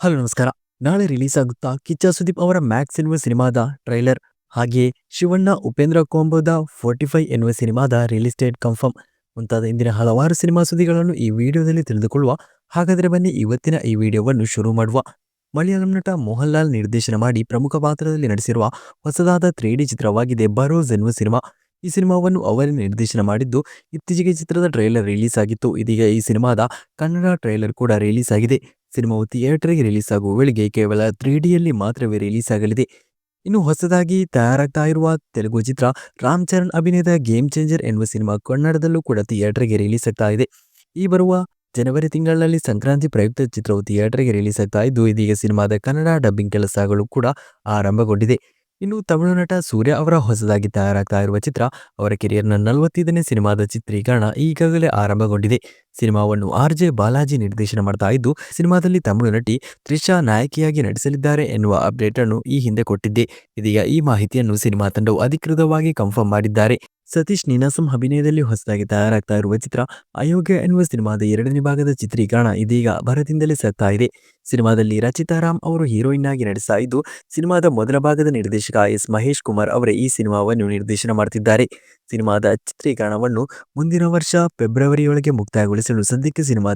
Hello, ನಮಸ್ಕಾರ. ನಾಳೆ release ಆಗುತ್ತಾ ಕಿಚ್ಚ ಸುದೀಪ್ ಅವರ ಮ್ಯಾಕ್ಸ್ ಎನ್ನುವ ಸಿನಿಮಾದ ಟ್ರೈಲರ್? ಹಾಗೆಯೇ ಶಿವಣ್ಣ, ಉಪೇಂದ್ರ ಕೋಂಬೋದ ಫೋರ್ಟಿ ಫೈವ್ ಎನ್ನುವ ಸಿನಿಮಾದ ರಿಲೀಸ್ ಡೇಟ್ ಕನ್ಫರ್ಮ್ ಮುಂತಾದ ಇಂದಿನ ಹಲವಾರು ಸಿನಿಮಾ ಸುದ್ದಿಗಳನ್ನು ಈ ವಿಡಿಯೋದಲ್ಲಿ ತಿಳಿದುಕೊಳ್ಳುವ. ಹಾಗಾದರೆ ಬನ್ನಿ ಇವತ್ತಿನ ಈ ವಿಡಿಯೋವನ್ನು ಶುರು ಮಾಡುವ. ಮಲಯಾಳಂ ನಟ ಮೋಹನ್ ಲಾಲ್ ನಿರ್ದೇಶನ ಮಾಡಿ ಪ್ರಮುಖ ಪಾತ್ರದಲ್ಲಿ ನಟಿಸಿರುವ ಹೊಸದಾದ ತ್ರೀ ಡಿ ಚಿತ್ರವಾಗಿದೆ ಬರೋಸ್ ಎನ್ನುವ ಸಿನಿಮಾ. ಈ ಸಿನಿಮಾವನ್ನು ಅವರೇ ನಿರ್ದೇಶನ ಮಾಡಿದ್ದು, ಇತ್ತೀಚೆಗೆ ಚಿತ್ರದ ಟ್ರೈಲರ್ ರಿಲೀಸ್ ಆಗಿತ್ತು. ಇದೀಗ ಈ ಸಿನಿಮಾದ ಕನ್ನಡ ಟ್ರೈಲರ್ ಕೂಡ ರಿಲೀಸ್ ಆಗಿದೆ. ಸಿನಿಮಾವು ಥಿಯೇಟರ್ಗೆ ರಿಲೀಸ್ ಆಗುವ ವೇಳೆಗೆ ಕೇವಲ ತ್ರೀ ಡಿಯಲ್ಲಿ ಮಾತ್ರವೇ ರಿಲೀಸ್ ಆಗಲಿದೆ. ಇನ್ನು ಹೊಸದಾಗಿ ತಯಾರಾಗ್ತಾ ಇರುವ ತೆಲುಗು ಚಿತ್ರ ರಾಮ್ ಚರಣ್ ಅಭಿನಯದ ಗೇಮ್ ಚೇಂಜರ್ ಎನ್ನುವ ಸಿನಿಮಾ ಕನ್ನಡದಲ್ಲೂ ಕೂಡ ಥಿಯೇಟರ್ಗೆ ರಿಲೀಸ್ ಆಗ್ತಾ ಇದೆ. ಈ ಬರುವ ಜನವರಿ ತಿಂಗಳಲ್ಲಿ ಸಂಕ್ರಾಂತಿ ಪ್ರಯುಕ್ತ ಚಿತ್ರವು ಥಿಯೇಟರ್ಗೆ ರಿಲೀಸ್ ಆಗ್ತಾ ಇದ್ದು, ಇದೀಗ ಸಿನಿಮಾದ ಕನ್ನಡ ಡಬ್ಬಿಂಗ್ ಕೆಲಸಗಳು ಕೂಡ ಆರಂಭಗೊಂಡಿದೆ. ಇನ್ನು ತಮಿಳು ನಟ ಸೂರ್ಯ ಅವರ ಹೊಸದಾಗಿ ತಯಾರಾಗ್ತಾ ಇರುವ ಚಿತ್ರ, ಅವರ ಕೆರಿಯರ್ನ ನಲವತ್ತೈದನೇ ಸಿನಿಮಾದ ಚಿತ್ರೀಕರಣ ಈಗಾಗಲೇ ಆರಂಭಗೊಂಡಿದೆ. ಸಿನಿಮಾವನ್ನು ಆರ್ ಜೆ ಬಾಲಾಜಿ ನಿರ್ದೇಶನ ಮಾಡ್ತಾ ಇದ್ದು, ಸಿನಿಮಾದಲ್ಲಿ ತಮಿಳು ನಟಿ ತ್ರಿಷಾ ನಾಯಕಿಯಾಗಿ ನಟಿಸಲಿದ್ದಾರೆ ಎನ್ನುವ ಅಪ್ಡೇಟ್ ಅನ್ನು ಈ ಹಿಂದೆ ಕೊಟ್ಟಿದ್ದೆ. ಇದೀಗ ಈ ಮಾಹಿತಿಯನ್ನು ಸಿನಿಮಾ ತಂಡವು ಅಧಿಕೃತವಾಗಿ ಕನ್ಫರ್ಮ್ ಮಾಡಿದ್ದಾರೆ. ಸತೀಶ್ ನೀನಾಸಂ ಅಭಿನಯದಲ್ಲಿ ಹೊಸದಾಗಿ ತಯಾರಾಗ್ತಾ ಇರುವ ಚಿತ್ರ ಅಯೋಗ್ಯ ಎನ್ನುವ ಸಿನಿಮಾದ ಎರಡನೇ ಭಾಗದ ಚಿತ್ರೀಕರಣ ಇದೀಗ ಭರದಿಂದಲೇ ಸತ್ತಾ ಇದೆ. ಸಿನಿಮಾದಲ್ಲಿ ರಚಿತಾ ರಾಮ್ ಅವರು ಹೀರೋಯಿನ್ ಆಗಿ ನಡೆಸ್ತಾ ಇದ್ದು, ಸಿನಿಮಾದ ಮೊದಲ ಭಾಗದ ನಿರ್ದೇಶಕ ಎಸ್ ಮಹೇಶ್ ಕುಮಾರ್ ಅವರೇ ಈ ಸಿನಿಮಾವನ್ನು ನಿರ್ದೇಶನ ಮಾಡುತ್ತಿದ್ದಾರೆ ಸಿನಿಮಾದ ಚಿತ್ರೀಕರಣವನ್ನು ಮುಂದಿನ ವರ್ಷ ಫೆಬ್ರವರಿಯೊಳಗೆ ಮುಕ್ತಾಯಗೊಳಿಸಲು ಸದ್ಯಕ್ಕೆ ಸಿನಿಮಾ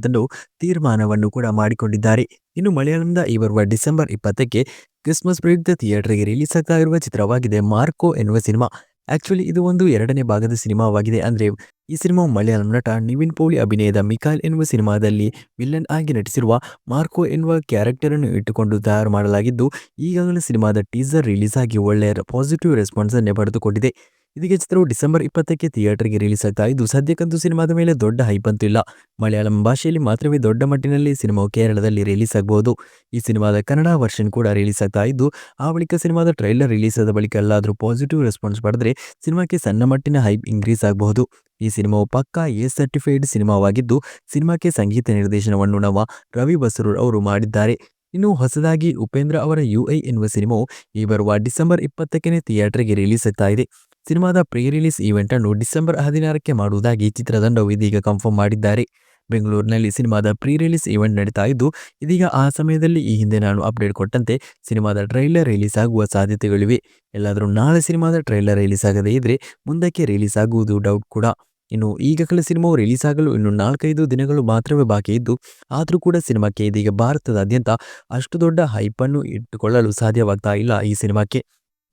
ತೀರ್ಮಾನವನ್ನು ಕೂಡ ಮಾಡಿಕೊಂಡಿದ್ದಾರೆ. ಇನ್ನು ಮಲಯಾಳಂದ ಈ ಬರುವ ಡಿಸೆಂಬರ್ ಇಪ್ಪತ್ತಕ್ಕೆ ಕ್ರಿಸ್ಮಸ್ ಪ್ರಯುಕ್ತ ಥಿಯೇಟರ್ಗೆ ರಿಲೀಸ್ ಆಗ್ತಾ ಇರುವ ಚಿತ್ರವಾಗಿದೆ ಮಾರ್ಕೋ ಎನ್ನುವ ಸಿನಿಮಾ. ಆಕ್ಚುಲಿ ಇದು ಒಂದು ಎರಡನೇ ಭಾಗದ ಸಿನಿಮಾವಾಗಿದೆ. ಅಂದ್ರೆ, ಈ ಸಿನಿಮಾ ಮಲಯಾಳಂ ನಟ ನಿವಿನ್ ಪೌಳಿ, ಅಭಿನಯದ ಮಿಕಾಲ್ ಎನ್ನುವ ಸಿನಿಮಾದಲ್ಲಿ ವಿಲನ್ ಆಗಿ ನಟಿಸಿರುವ ಮಾರ್ಕೋ ಎನ್ನುವ ಕ್ಯಾರೆಕ್ಟರ್ ಅನ್ನು ಇಟ್ಟುಕೊಂಡು ತಯಾರು ಮಾಡಲಾಗಿದ್ದು, ಈಗಾಗಲೇ ಸಿನಿಮಾದ ಟೀಸರ್ ರಿಲೀಸ್ ಆಗಿ ಒಳ್ಳೆಯ ಪಾಸಿಟಿವ್ ರೆಸ್ಪಾನ್ಸ್ ಅನ್ನೇ ಪಡೆದುಕೊಂಡಿದೆ. ಇದೀಗ ಚಿತ್ರವು ಡಿಸೆಂಬರ್ ಇಪ್ಪತ್ತಕ್ಕೆ ಥಿಯೇಟರ್ಗೆ ರಿಲೀಸ್ ಆಗ್ತಾ ಇದ್ದು, ಸದ್ಯಕ್ಕಂತೂ ಸಿನಿಮಾದ ಮೇಲೆ ದೊಡ್ಡ ಹೈಪ್ ಅಂತೂ ಇಲ್ಲ. ಮಲಯಾಳಂ ಭಾಷೆಯಲ್ಲಿ ಮಾತ್ರವೇ ದೊಡ್ಡ ಮಟ್ಟಿನಲ್ಲಿ ಸಿನಿಮಾವು ಕೇರಳದಲ್ಲಿ ರಿಲೀಸ್ ಆಗಬಹುದು ಈ ಸಿನಿಮಾದ ಕನ್ನಡ ವರ್ಷನ್ ಕೂಡ ರಿಲೀಸ್ ಆಗ್ತಾ ಇದ್ದು, ಆ ಬಳಿಕ ಸಿನಿಮಾದ ಟ್ರೈಲರ್ ರಿಲೀಸ್ ಆದ ಬಳಿಕ ಎಲ್ಲಾದರೂ ಪಾಸಿಟಿವ್ ರೆಸ್ಪಾನ್ಸ್ ಪಡೆದ್ರೆ ಸಿನಿಮಾಕ್ಕೆ ಸಣ್ಣ ಮಟ್ಟಿನ ಹೈಪ್ ಇನ್ಕ್ರೀಸ್ ಆಗಬಹುದು. ಈ ಸಿನಿಮಾವು ಪಕ್ಕಾ ಎ ಸರ್ಟಿಫೈಡ್ ಸಿನಿಮಾವಾಗಿದ್ದು, ಸಿನಿಮಾಕ್ಕೆ ಸಂಗೀತ ನಿರ್ದೇಶನವನ್ನು ನವ ರವಿ ಬಸರೂರ್ ಅವರು ಮಾಡಿದ್ದಾರೆ. ಇನ್ನು ಹೊಸದಾಗಿ ಉಪೇಂದ್ರ ಅವರ ಯು ಐ ಎನ್ನುವ ಸಿನಿಮಾವು ಈ ಬರುವ ಡಿಸೆಂಬರ್ ಇಪ್ಪತ್ತಕ್ಕೆ ಥಿಯೇಟರ್ಗೆ ರಿಲೀಸ್ ಆಗ್ತಾ ಇದೆ. ಸಿನಿಮಾದ ಪ್ರೀ ರಿಲೀಸ್ ಈವೆಂಟ್ ಅನ್ನು ಡಿಸೆಂಬರ್ ಹದಿನಾರಕ್ಕೆ ಮಾಡುವುದಾಗಿ ಚಿತ್ರತಂಡವು ಇದೀಗ ಕನ್ಫರ್ಮ್ ಮಾಡಿದ್ದಾರೆ. ಬೆಂಗಳೂರಿನಲ್ಲಿ ಸಿನಿಮಾದ ಪ್ರೀ ರಿಲೀಸ್ ಈವೆಂಟ್ ನಡೀತಾ ಇದ್ದು, ಇದೀಗ ಆ ಸಮಯದಲ್ಲಿ ಈ ಹಿಂದೆ ನಾನು ಅಪ್ಡೇಟ್ ಕೊಟ್ಟಂತೆ ಸಿನಿಮಾದ ಟ್ರೈಲರ್ ರಿಲೀಸ್ ಆಗುವ ಸಾಧ್ಯತೆಗಳಿವೆ. ಎಲ್ಲಾದರೂ ನಾಳೆ ಸಿನಿಮಾದ ಟ್ರೈಲರ್ ರಿಲೀಸ್ ಆಗದೇ ಇದ್ದರೆ ಮುಂದಕ್ಕೆ ರಿಲೀಸ್ ಆಗುವುದು ಡೌಟ್ ಕೂಡ. ಇನ್ನು ಈಗಾಗಲೇ ಸಿನಿಮಾವು ರಿಲೀಸ್ ಆಗಲು ಇನ್ನು ನಾಲ್ಕೈದು ದಿನಗಳು ಮಾತ್ರವೇ ಬಾಕಿ ಇದ್ದು, ಆದರೂ ಕೂಡ ಸಿನಿಮಾಕ್ಕೆ ಇದೀಗ ಭಾರತದಾದ್ಯಂತ ಅಷ್ಟು ದೊಡ್ಡ ಹೈಪನ್ನು ಇಟ್ಟುಕೊಳ್ಳಲು ಸಾಧ್ಯವಾಗ್ತಾ ಇಲ್ಲ ಈ ಸಿನಿಮಾಕ್ಕೆ.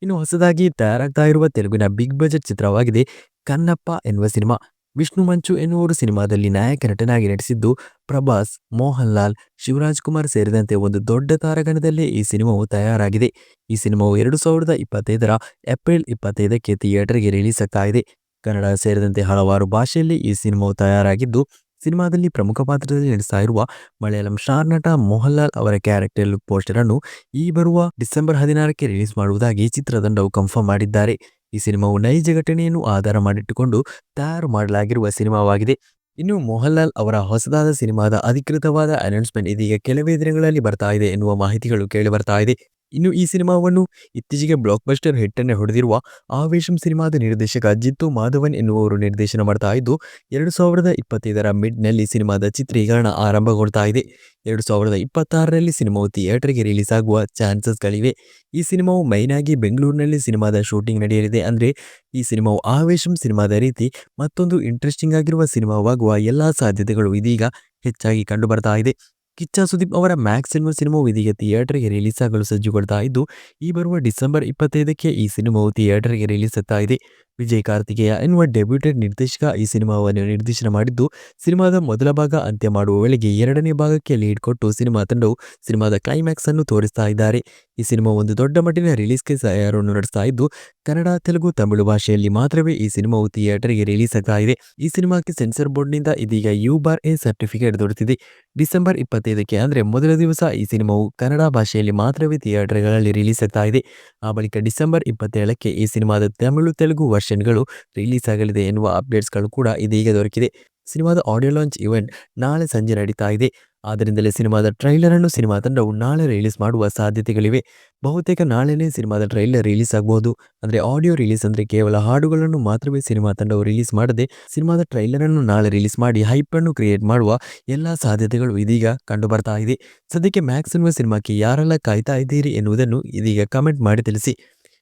ಇನ್ನು ಹೊಸದಾಗಿ ತಯಾರಾಗ್ತಾ ಇರುವ ತೆಲುಗಿನ ಬಿಗ್ ಬಜೆಟ್ ಚಿತ್ರವಾಗಿದೆ ಕನ್ನಪ್ಪ ಎನ್ನುವ ಸಿನಿಮಾ. ವಿಷ್ಣು ಮಂಚು ಎನ್ನುವರು ಸಿನಿಮಾದಲ್ಲಿ ನಾಯಕ ನಟನಾಗಿ ನಟಿಸಿದ್ದು ಪ್ರಭಾಸ್ ಮೋಹನ್ ಲಾಲ್ ಶಿವರಾಜ್ ಕುಮಾರ್ ಸೇರಿದಂತೆ ಒಂದು ದೊಡ್ಡ ತಾರಗಣದಲ್ಲೇ ಈ ಸಿನಿಮಾವು ತಯಾರಾಗಿದೆ. ಈ ಸಿನಿಮಾವು ಎರಡು ಸಾವಿರದ ಇಪ್ಪತ್ತೈದರ ಏಪ್ರಿಲ್ ಇಪ್ಪತ್ತೈದಕ್ಕೆ ಥಿಯೇಟರ್ಗೆ ರಿಲೀಸ್ ಆಗ್ತಾ ಇದೆ. ಕನ್ನಡ ಸೇರಿದಂತೆ ಹಲವಾರು ಭಾಷೆಯಲ್ಲಿ ಈ ಸಿನಿಮಾವು ತಯಾರಾಗಿದ್ದು ಸಿನಿಮಾದಲ್ಲಿ ಪ್ರಮುಖ ಪಾತ್ರದಲ್ಲಿ ನಟಿಸ್ತಾ ಇರುವ ಮಲಯಾಳಂ ಸ್ಟಾರ್ ನಟ ಮೋಹನ್ ಲಾಲ್ ಅವರ ಕ್ಯಾರೆಕ್ಟರ್ ಲುಕ್ ಪೋಸ್ಟರ್ ಅನ್ನು ಈ ಬರುವ ಡಿಸೆಂಬರ್ ಹದಿನಾರಕ್ಕೆ ರಿಲೀಸ್ ಮಾಡುವುದಾಗಿ ಚಿತ್ರತಂಡವು ಕನ್ಫರ್ಮ್ ಮಾಡಿದ್ದಾರೆ. ಈ ಸಿನಿಮಾವು ನೈಜ ಘಟನೆಯನ್ನು ಆಧಾರ ಮಾಡಿಟ್ಟುಕೊಂಡು ತಯಾರು ಮಾಡಲಾಗಿರುವ ಸಿನಿಮಾವಾಗಿದೆ. ಇನ್ನು ಮೋಹನ್ ಲಾಲ್ ಅವರ ಹೊಸದಾದ ಸಿನಿಮಾದ ಅಧಿಕೃತವಾದ ಅನೌನ್ಸ್ಮೆಂಟ್ ಇದೀಗ ಕೆಲವೇ ದಿನಗಳಲ್ಲಿ ಬರ್ತಾ ಇದೆ ಎನ್ನುವ ಮಾಹಿತಿಗಳು ಕೇಳಿ ಬರ್ತಾ ಇದೆ. ಇನ್ನು ಈ ಸಿನಿಮಾವನ್ನು ಇತ್ತೀಚೆಗೆ ಬ್ಲಾಕ್ ಬಸ್ಟರ್ ಹಿಟ್ಟನ್ನೇ ಹೊಡೆದಿರುವ ಆವೇಶಂ ಸಿನಿಮಾದ ನಿರ್ದೇಶಕ ಜಿತ್ತು ಮಾಧವನ್ ಎನ್ನುವವರು ನಿರ್ದೇಶನ ಮಾಡ್ತಾ ಇದ್ದು, ಎರಡು ಸಾವಿರದ ಇಪ್ಪತ್ತೈದರ ಮಿಡ್ನಲ್ಲಿ ಸಿನಿಮಾದ ಚಿತ್ರೀಕರಣ ಆರಂಭಗೊಳ್ತಾ ಇದೆ. ಎರಡು ಸಾವಿರದ ಇಪ್ಪತ್ತಾರರಲ್ಲಿ ಸಿನಿಮಾವು ಥಿಯೇಟರ್ಗೆ ರಿಲೀಸ್ ಆಗುವ ಚಾನ್ಸಸ್ಗಳಿವೆ. ಈ ಸಿನಿಮಾವು ಮೈನ್ ಆಗಿ ಬೆಂಗಳೂರಿನಲ್ಲಿ ಸಿನಿಮಾದ ಶೂಟಿಂಗ್ ನಡೆಯಲಿದೆ ಅಂದರೆ, ಈ ಸಿನಿಮಾವು ಆವೇಶಂ ಸಿನಿಮಾದ ರೀತಿ ಮತ್ತೊಂದು ಇಂಟ್ರೆಸ್ಟಿಂಗ್ ಆಗಿರುವ ಸಿನಿಮಾವಾಗುವ ಎಲ್ಲ ಸಾಧ್ಯತೆಗಳು ಇದೀಗ ಹೆಚ್ಚಾಗಿ ಕಂಡುಬರ್ತಾ ಇದೆ. ಕಿಚ್ಚ ಸುದೀಪ್ ಅವರ ಮ್ಯಾಕ್ಸ್ ಎನ್ನುವ ಸಿನಿಮಾವು ಇದೀಗ ಥಿಯೇಟರ್ಗೆ ರಿಲೀಸ್ ಆಗಲು ಸಜ್ಜುಗೊಳ್ತಾ ಇದ್ದು, ಈ ಬರುವ ಡಿಸೆಂಬರ್ ಇಪ್ಪತ್ತೈದಕ್ಕೆ ಈ ಸಿನಿಮಾವು ಥಿಯೇಟರ್ಗೆ ರಿಲೀಸ್ ಆಗ್ತಾ ಇದೆ. ವಿಜಯ್ ಕಾರ್ತಿಕೇಯ. ಎನ್ನುವ ಡೆಬ್ಯೂಟೆಡ್ ನಿರ್ದೇಶಕ ಈ ಸಿನಿಮಾವನ್ನು ನಿರ್ದೇಶನ ಮಾಡಿದ್ದು, ಸಿನಿಮಾದ ಮೊದಲ ಭಾಗ ಅಂತ್ಯ ಮಾಡುವ ವೇಳೆಗೆ ಎರಡನೇ ಭಾಗಕ್ಕೆ ಲೀಡ್ ಕೊಟ್ಟು ಸಿನಿಮಾ ತಂಡವು ಸಿನಿಮಾದ ಕ್ಲೈಮ್ಯಾಕ್ಸ್ ಅನ್ನು ತೋರಿಸ್ತಾ ಇದ್ದಾರೆ. ಈ ಸಿನಿಮಾ ಒಂದು ದೊಡ್ಡ ಮಟ್ಟಿನ ರಿಲೀಸ್ಗೆ ತಯಾರನ್ನು ನಡೆಸ್ತಾ ಇದ್ದು, ಕನ್ನಡ, ತೆಲುಗು, ತಮಿಳು ಭಾಷೆಯಲ್ಲಿ ಮಾತ್ರವೇ ಈ ಸಿನಿಮಾವು ಥಿಯೇಟರ್ಗೆ ರಿಲೀಸ್ ಆಗ್ತಾ ಇದೆ. ಈ ಸಿನಿಮಾಕ್ಕೆ ಸೆನ್ಸರ್ ಬೋರ್ಡ್ನಿಂದ ಇದೀಗ ಯು ಬಾರ್ ಎ ಸರ್ಟಿಫಿಕೇಟ್ ದೊರೆತಿದೆ. ಡಿಸೆಂಬರ್ ಇಪ್ಪತ್ತೈದಕ್ಕೆ ಅಂದರೆ ಮೊದಲ ದಿವಸ ಈ ಸಿನಿಮಾವು ಕನ್ನಡ ಭಾಷೆಯಲ್ಲಿ ಮಾತ್ರವೇ ಥಿಯೇಟರ್ಗಳಲ್ಲಿ ರಿಲೀಸ್ ಆಗ್ತಾ ಇದೆ. ಆ ಬಳಿಕ ಡಿಸೆಂಬರ್ ಇಪ್ಪತ್ತೇಳಕ್ಕೆ ಈ ಸಿನಿಮಾದ ತಮಿಳು, ತೆಲುಗು ವರ್ಷನ್ಗಳು ರಿಲೀಸ್ ಆಗಲಿದೆ ಎನ್ನುವ ಅಪ್ಡೇಟ್ಸ್ಗಳು ಕೂಡ ಇದೀಗ ದೊರಕಿದೆ. ಸಿನಿಮಾದ ಆಡಿಯೋ ಲಾಂಚ್ ಇವೆಂಟ್ ನಾಳೆ ಸಂಜೆ ನಡೀತಾ ಇದೆ. ಆದ್ದರಿಂದಲೇ ಸಿನಿಮಾದ ಟ್ರೈಲರ್ ಅನ್ನು ಸಿನಿಮಾ ತಂಡವು ನಾಳೆ ರಿಲೀಸ್ ಮಾಡುವ ಸಾಧ್ಯತೆಗಳಿವೆ. ಬಹುತೇಕ ನಾಳೆನೇ ಸಿನಿಮಾದ ಟ್ರೈಲರ್ ರಿಲೀಸ್ ಆಗಬಹುದು ಅಂದರೆ ಆಡಿಯೋ ರಿಲೀಸ್ ಅಂದ್ರೆ ಕೇವಲ ಹಾಡುಗಳನ್ನು ಮಾತ್ರವೇ ಸಿನಿಮಾ ತಂಡವು ರಿಲೀಸ್ ಮಾಡದೆ, ಸಿನಿಮಾದ ಟ್ರೈಲರ್ ಅನ್ನು ನಾಳೆ ರಿಲೀಸ್ ಮಾಡಿ ಹೈಪ್ ಅನ್ನು ಕ್ರಿಯೇಟ್ ಮಾಡುವ ಎಲ್ಲ ಸಾಧ್ಯತೆಗಳು ಇದೀಗ ಕಂಡು ಬರ್ತಾ ಇದೆ. ಸದ್ಯಕ್ಕೆ ಮ್ಯಾಕ್ಸ್ ಸಿನಿಮಾಕ್ಕೆ ಯಾರೆಲ್ಲ ಕಾಯ್ತಾ ಇದ್ದೀರಿ ಎನ್ನುವುದನ್ನು ಇದೀಗ ಕಮೆಂಟ್ ಮಾಡಿ ತಿಳಿಸಿ.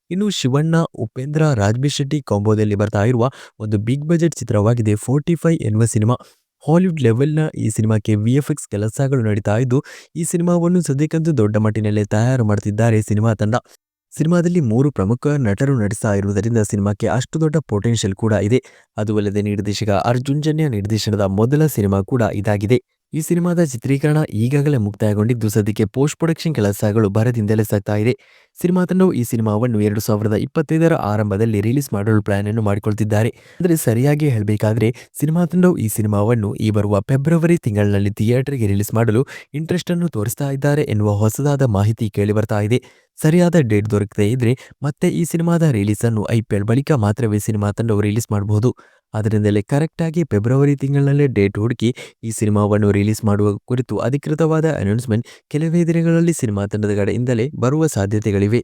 ಇನ್ನು ಶಿವಣ್ಣ, ಉಪೇಂದ್ರ ರಾಜ್ಬಿ ಶೆಟ್ಟಿ ಕಾಂಬೋದಲ್ಲಿ ಬರ್ತಾ ಇರುವ ಒಂದು ಬಿಗ್ ಬಜೆಟ್ ಚಿತ್ರವಾಗಿದೆ ಫೋರ್ಟಿ ಫೈವ್ ಎನ್ನುವ ಸಿನಿಮಾ. ಹಾಲಿವುಡ್ ಲೆವೆಲ್ನ ಈ ಸಿನಿಮಾಕ್ಕೆ ವಿ ಎಫ್ ಎಕ್ಸ್ ಕೆಲಸಗಳು ನಡೀತಾ ಇದ್ದು, ಈ ಸಿನಿಮಾವನ್ನು ಸದ್ಯಕ್ಕಂತೂ ದೊಡ್ಡ ಮಟ್ಟಿನಲ್ಲಿ ತಯಾರು ಮಾಡುತ್ತಿದ್ದಾರೆ ಸಿನಿಮಾ ತಂಡ. ಸಿನಿಮಾದಲ್ಲಿ ಮೂರು ಪ್ರಮುಖ ನಟರು ನಟಿಸ್ತಾ ಇರುವುದರಿಂದ ಸಿನಿಮಾಕ್ಕೆ ಅಷ್ಟು ದೊಡ್ಡ ಪೊಟೆನ್ಷಿಯಲ್ ಕೂಡ ಇದೆ. ಅದು ಅಲ್ಲದೆ ನಿರ್ದೇಶಕ ಅರ್ಜುನ್ ಜನ್ಯ ನಿರ್ದೇಶನದ ಮೊದಲ ಸಿನಿಮಾ ಕೂಡ ಇದಾಗಿದೆ. ಈ ಸಿನಿಮಾದ ಚಿತ್ರೀಕರಣ ಈಗಾಗಲೇ ಮುಕ್ತಾಯಗೊಂಡಿದ್ದು, ಸದ್ಯಕ್ಕೆ ಪೋಸ್ಟ್ ಪ್ರೊಡಕ್ಷನ್ ಕೆಲಸಗಳು ಭರದಿಂದಲೇ ಸಾಗ್ತಾ ಇದೆ. ಸಿನಿಮಾ ತಂಡವು ಈ ಸಿನಿಮಾವನ್ನು ಎರಡು ಸಾವಿರದ ಇಪ್ಪತ್ತೈದರ ಆರಂಭದಲ್ಲಿ ರಿಲೀಸ್ ಮಾಡಲು ಪ್ಲಾನ್ ಅನ್ನು ಮಾಡಿಕೊಳ್ತಿದ್ದಾರೆ. ಆದರೆ ಸರಿಯಾಗಿ ಹೇಳಬೇಕಾದ್ರೆ ಸಿನಿಮಾ ತಂಡವು ಈ ಸಿನಿಮಾವನ್ನು ಈ ಬರುವ ಫೆಬ್ರವರಿ ತಿಂಗಳಿನಲ್ಲಿ ಥಿಯೇಟರ್ಗೆ ರಿಲೀಸ್ ಮಾಡಲು ಇಂಟ್ರೆಸ್ಟ್ ಅನ್ನು ತೋರಿಸ್ತಾ ಇದ್ದಾರೆ ಎನ್ನುವ ಹೊಸದಾದ ಮಾಹಿತಿ ಕೇಳಿ ಬರ್ತಾ ಇದೆ. ಸರಿಯಾದ ಡೇಟ್ ದೊರಕದೇ ಇದ್ರೆ ಮತ್ತೆ ಈ ಸಿನಿಮಾದ ರಿಲೀಸ್ ಅನ್ನು ಐ ಪಿ ಎಲ್ ಬಳಿಕ ಮಾತ್ರವೇ ಸಿನಿಮಾ ತಂಡವು ರಿಲೀಸ್ ಮಾಡಬಹುದು. ಅದರಿಂದಲೇ ಕರೆಕ್ಟಾಗಿ ಫೆಬ್ರವರಿ ತಿಂಗಳಲ್ಲೇ ಡೇಟ್ ಹುಡುಕಿ ಈ ಸಿನಿಮಾವನ್ನು ರಿಲೀಸ್ ಮಾಡುವ ಕುರಿತು ಅಧಿಕೃತವಾದ ಅನೌನ್ಸ್ಮೆಂಟ್ ಕೆಲವೇ ದಿನಗಳಲ್ಲಿ ಸಿನಿಮಾ ತಂಡದ ಕಡೆಯಿಂದಲೇ ಬರುವ ಸಾಧ್ಯತೆಗಳಿವೆ.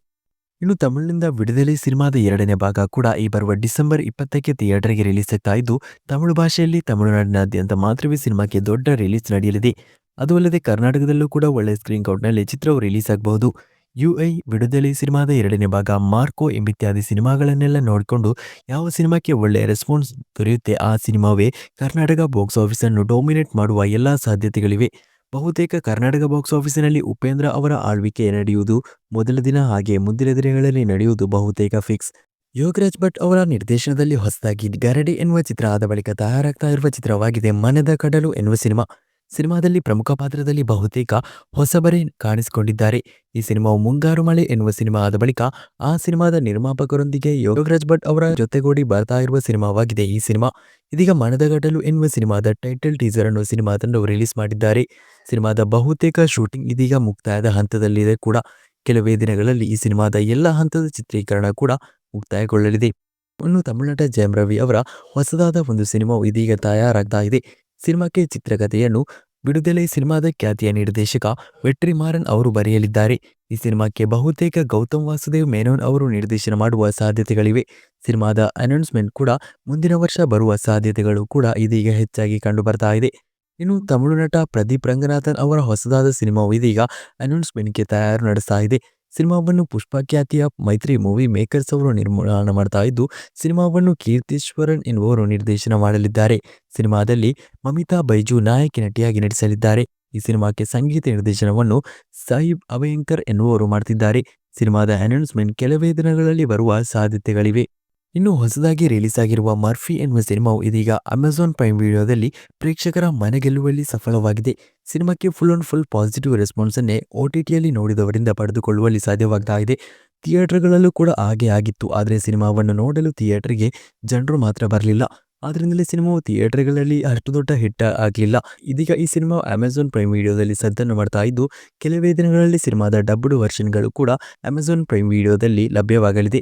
ಇನ್ನು ತಮಿಳಿನಿಂದ ಬಿಡುಗಡೆ ಸಿನಿಮಾದ ಎರಡನೇ ಭಾಗ ಕೂಡ ಈ ಬರುವ ಡಿಸೆಂಬರ್ ಇಪ್ಪತ್ತಕ್ಕೆ ಥಿಯೇಟರ್ಗೆ ರಿಲೀಸ್ ಆಗ್ತಾ ಇದ್ದು, ತಮಿಳು ಭಾಷೆಯಲ್ಲಿ ತಮಿಳುನಾಡಿನಾದ್ಯಂತ ಮಾತ್ರವೇ ಸಿನಿಮಾಕ್ಕೆ ದೊಡ್ಡ ರಿಲೀಸ್ ನಡೆಯಲಿದೆ. ಅದು ಅಲ್ಲದೆ ಕರ್ನಾಟಕದಲ್ಲೂ ಕೂಡ ಒಳ್ಳೆಯ ಸ್ಕ್ರೀನ್ ಕೌಟ್ನಲ್ಲಿ ಚಿತ್ರವು ರಿಲೀಸ್ ಆಗಬಹುದು. ಯುಐ ಬಿಡುದಲಿ ಸಿನಿಮಾದ ಎರಡನೇ ಭಾಗ ಮಾರ್ಕೋ ಎಂಬಿತ್ಯಾದಿ ಸಿನಿಮಾಗಳನ್ನೆಲ್ಲ ನೋಡಿಕೊಂಡು ಯಾವ ಸಿನಿಮಾಕ್ಕೆ ಒಳ್ಳೆಯ ರೆಸ್ಪಾನ್ಸ್ ದೊರೆಯುತ್ತೆ ಆ ಸಿನಿಮಾವೇ ಕರ್ನಾಟಕ ಬಾಕ್ಸ್ ಆಫೀಸನ್ನು ಡಾಮಿನೇಟ್ ಮಾಡುವ ಎಲ್ಲ ಸಾಧ್ಯತೆಗಳಿವೆ. ಬಹುತೇಕ ಕರ್ನಾಟಕ ಬಾಕ್ಸ್ ಆಫೀಸಿನಲ್ಲಿ ಉಪೇಂದ್ರ ಅವರ ಆಳ್ವಿಕೆ ನಡೆಯುವುದು ಮೊದಲ ದಿನ ಹಾಗೆ ಮುಂದಿನ ದಿನಗಳಲ್ಲಿ ನಡೆಯುವುದು ಬಹುತೇಕ ಫಿಕ್ಸ್. ಯೋಗರಾಜ್ ಭಟ್ ಅವರ ನಿರ್ದೇಶನದಲ್ಲಿ ಹೊಸದಾಗಿ ಗರಡಿ ಎನ್ನುವ ಚಿತ್ರ ಆದ ಬಳಿಕ ತಯಾರಾಗ್ತಾ ಇರುವ ಚಿತ್ರವಾಗಿದೆ ಮನದ ಕಡಲು ಎನ್ನುವ ಸಿನಿಮಾ. ಸಿನಿಮಾದಲ್ಲಿ ಪ್ರಮುಖ ಪಾತ್ರದಲ್ಲಿ ಬಹುತೇಕ ಹೊಸಬರೇ ಕಾಣಿಸಿಕೊಂಡಿದ್ದಾರೆ. ಈ ಸಿನಿಮಾವು ಮುಂಗಾರು ಮಳೆ ಎನ್ನುವ ಸಿನಿಮಾ ಆದ ಬಳಿಕ ಆ ಸಿನಿಮಾದ ನಿರ್ಮಾಪಕರೊಂದಿಗೆ ಯೋಗರಾಜ್ ಭಟ್ ಅವರ ಜೊತೆಗೂಡಿ ಬರ್ತಾ ಇರುವ ಸಿನಿಮಾವಾಗಿದೆ. ಈ ಸಿನಿಮಾ ಇದೀಗ ಮನದಗಡಲು ಎನ್ನುವ ಸಿನಿಮಾದ ಟೈಟಲ್ ಟೀಸರ್ ಅನ್ನು ಸಿನಿಮಾ ತಂಡವು ರಿಲೀಸ್ ಮಾಡಿದ್ದಾರೆ. ಸಿನಿಮಾದ ಬಹುತೇಕ ಶೂಟಿಂಗ್ ಇದೀಗ ಮುಕ್ತಾಯದ ಹಂತದಲ್ಲಿದೆ ಕೂಡ. ಕೆಲವೇ ದಿನಗಳಲ್ಲಿ ಈ ಸಿನಿಮಾದ ಎಲ್ಲ ಹಂತದ ಚಿತ್ರೀಕರಣ ಕೂಡ ಮುಕ್ತಾಯಗೊಳ್ಳಲಿದೆ. ಇನ್ನು ತಮಿಳುನಾಟ ಜಯಂ ರವಿ ಅವರ ಹೊಸದಾದ ಒಂದು ಸಿನಿಮಾವು ಇದೀಗ ತಯಾರಾಗ್ತಾ ಇದೆ. ಸಿನಿಮಾಕ್ಕೆ ಚಿತ್ರಕಥೆಯನ್ನು ಬಿಡುಗಡೆ ಸಿನಿಮಾದ ಖ್ಯಾತಿಯ ನಿರ್ದೇಶಕ ವೆಟ್ರಿಮಾರನ್ ಅವರು ಬರೆಯಲಿದ್ದಾರೆ. ಈ ಸಿನಿಮಾಕ್ಕೆ ಬಹುತೇಕ ಗೌತಮ್ ವಾಸುದೇವ್ ಮೇನೋನ್ ಅವರು ನಿರ್ದೇಶನ ಮಾಡುವ ಸಾಧ್ಯತೆಗಳಿವೆ. ಸಿನಿಮಾದ ಅನೌನ್ಸ್ಮೆಂಟ್ ಕೂಡ ಮುಂದಿನ ವರ್ಷ ಬರುವ ಸಾಧ್ಯತೆಗಳು ಕೂಡ ಇದೀಗ ಹೆಚ್ಚಾಗಿ ಕಂಡು ಬರ್ತಾ ಇದೆ. ಇನ್ನು ತಮಿಳು ನಟ ಪ್ರದೀಪ್ ರಂಗನಾಥನ್ ಅವರ ಹೊಸದಾದ ಸಿನಿಮಾವು ಇದೀಗ ಅನೌನ್ಸ್ಮೆಂಟ್ಗೆ ತಯಾರು ನಡೆಸ್ತಾ ಇದೆ. ಸಿನಿಮಾವನ್ನು ಪುಷ್ಪ ಖ್ಯಾತಿಯ ಮೈತ್ರಿ ಮೂವಿ ಮೇಕರ್ಸ್ ಅವರು ನಿರ್ಮಾಣ ಮಾಡ್ತಾ ಇದ್ದು, ಸಿನಿಮಾವನ್ನು ಕೀರ್ತೀಶ್ವರನ್ ಎನ್ನುವರು ನಿರ್ದೇಶನ ಮಾಡಲಿದ್ದಾರೆ. ಸಿನಿಮಾದಲ್ಲಿ ಮಮಿತಾ ಬೈಜು ನಾಯಕಿ ನಟಿಯಾಗಿ ನಟಿಸಲಿದ್ದಾರೆ. ಈ ಸಿನಿಮಾಕ್ಕೆ ಸಂಗೀತ ನಿರ್ದೇಶನವನ್ನು ಸಾಹಿಬ್ ಅಭಯಂಕರ್ ಎನ್ನುವರು ಮಾಡ್ತಿದ್ದಾರೆ. ಸಿನಿಮಾದ ಅನೌನ್ಸ್ಮೆಂಟ್ ಕೆಲವೇ ದಿನಗಳಲ್ಲಿ ಬರುವ ಸಾಧ್ಯತೆಗಳಿವೆ. ಇನ್ನು ಹೊಸದಾಗಿ ರಿಲೀಸ್ ಆಗಿರುವ ಮರ್ಫಿ ಎನ್ನುವ ಸಿನಿಮಾವು ಇದೀಗ ಅಮೆಝಾನ್ ಪ್ರೈಮ್ ವಿಡಿಯೋದಲ್ಲಿ ಪ್ರೇಕ್ಷಕರ ಮನಗೆಲ್ಲುವಲ್ಲಿ ಸಫಲವಾಗಿದೆ. ಸಿನಿಮಾಕ್ಕೆ ಫುಲ್ ಆ್ಯಂಡ್ ಫುಲ್ ಪಾಸಿಟಿವ್ ರೆಸ್ಪಾನ್ಸನ್ನೇ ಒ ಟಿ ಟಿಯಲ್ಲಿ ನೋಡಿದವರಿಂದ ಪಡೆದುಕೊಳ್ಳುವಲ್ಲಿ ಸಾಧ್ಯವಾಗ್ತಾ ಇದೆ ಥಿಯೇಟರ್ಗಳಲ್ಲೂ ಕೂಡ ಹಾಗೆ ಆಗಿತ್ತು, ಆದರೆ ಸಿನಿಮಾವನ್ನು ನೋಡಲು ಥಿಯೇಟರ್ಗೆ ಜನರು ಮಾತ್ರ ಬರಲಿಲ್ಲ. ಆದ್ದರಿಂದಲೇ ಸಿನಿಮಾವು ಥಿಯೇಟರ್ಗಳಲ್ಲಿ ಅಷ್ಟು ದೊಡ್ಡ ಹಿಟ್ ಆಗಲಿಲ್ಲ. ಇದೀಗ ಈ ಸಿನಿಮಾ ಅಮೆಜಾನ್ ಪ್ರೈಮ್ ವಿಡಿಯೋದಲ್ಲಿ ಸದ್ದನ್ನು ಮಾಡ್ತಾ ಇದ್ದು, ಕೆಲವೇ ದಿನಗಳಲ್ಲಿ ಸಿನಿಮಾದ ಡಬ್ಡ್ ವರ್ಷನ್ಗಳು ಕೂಡ ಅಮೆಝಾನ್ ಪ್ರೈಮ್ ವಿಡಿಯೋದಲ್ಲಿ ಲಭ್ಯವಾಗಲಿದೆ.